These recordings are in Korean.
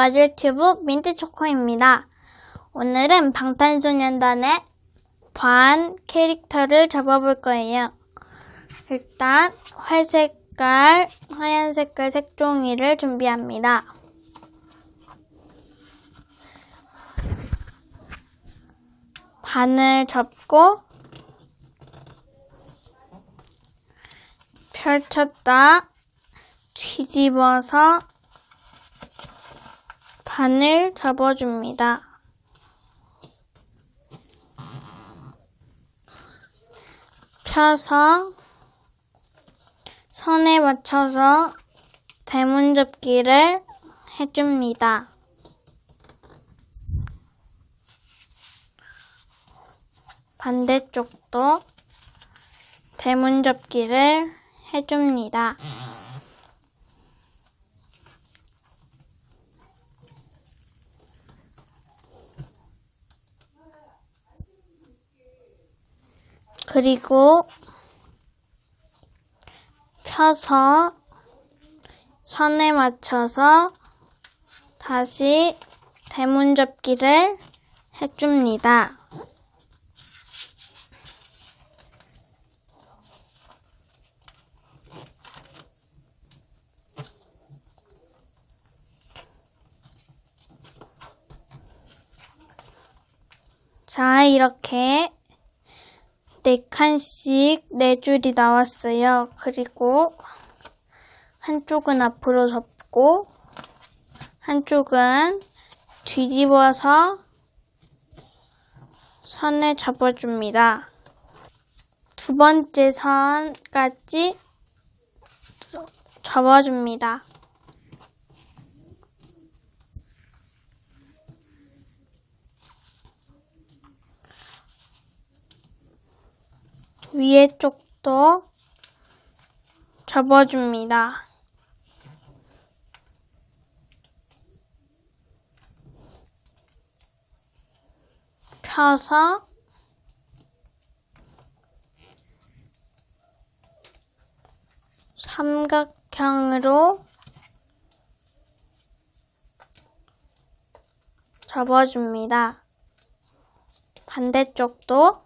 마질튜브 민트초코입니다. 오늘은 방탄소년단의 반 캐릭터를 잡아볼 거예요. 일단 회색깔, 하얀 색깔 색종이를 준비합니다. 반을 접고 펼쳤다 뒤집어서 반을 접어줍니다. 펴서 선에 맞춰서 대문 접기를 해줍니다. 반대쪽도 대문 접기를 해줍니다. 그리고 펴서 선에 맞춰서 다시 대문 접기를 해줍니다. 자, 이렇게 네 칸씩 네 줄이 나왔어요. 그리고 한쪽은 앞으로 접고 한쪽은 뒤집어서 선을 접어줍니다. 두 번째 선까지 접어줍니다. 위에 쪽도 접어줍니다. 펴서 삼각형으로 접어줍니다. 반대쪽도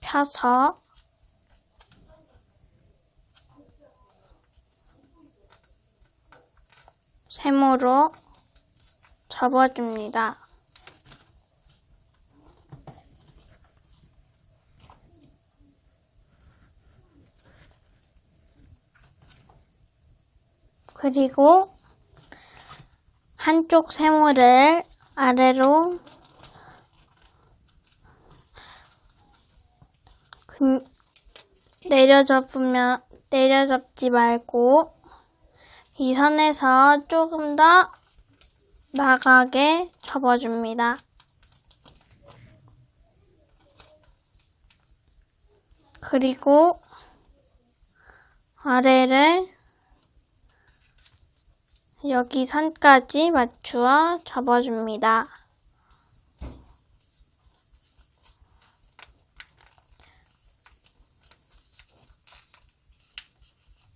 펴서 세모로 접어줍니다. 그리고 한쪽 세모를 아래로 내려접으면 내려접지 말고 이 선에서 조금 더 나가게 접어줍니다. 그리고 아래를 여기 선까지 맞추어 접어줍니다.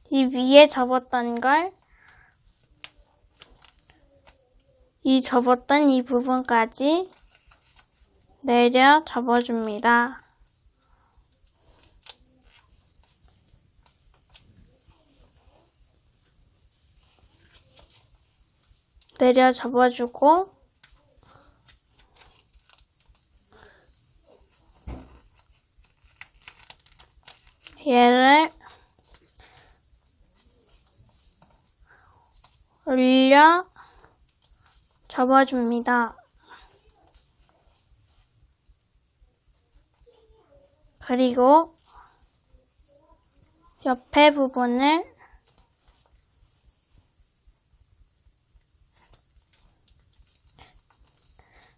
이 위에 접었던 걸 이 접었던 이 부분까지 내려 접어줍니다. 내려 접어주고 얘를 올려 접어줍니다. 그리고 옆에 부분을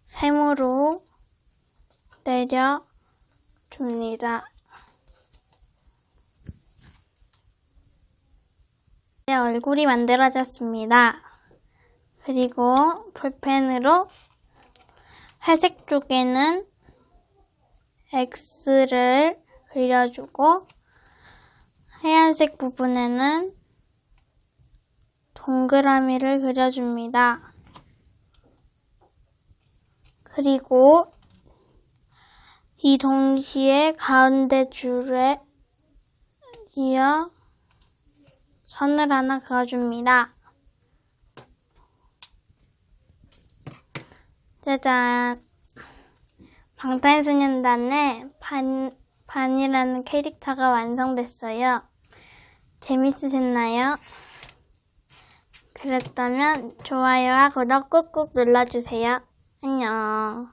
세모로 내려줍니다. 네, 얼굴이 만들어졌습니다. 그리고 볼펜으로 회색 쪽에는 X를 그려주고 하얀색 부분에는 동그라미를 그려줍니다. 그리고 이 동시에 가운데 줄에 이어 선을 하나 그어줍니다. 짜잔. 방탄소년단의 반, 반이라는 캐릭터가 완성됐어요. 재밌으셨나요? 그랬다면 좋아요와 구독 꾹꾹 눌러주세요. 안녕.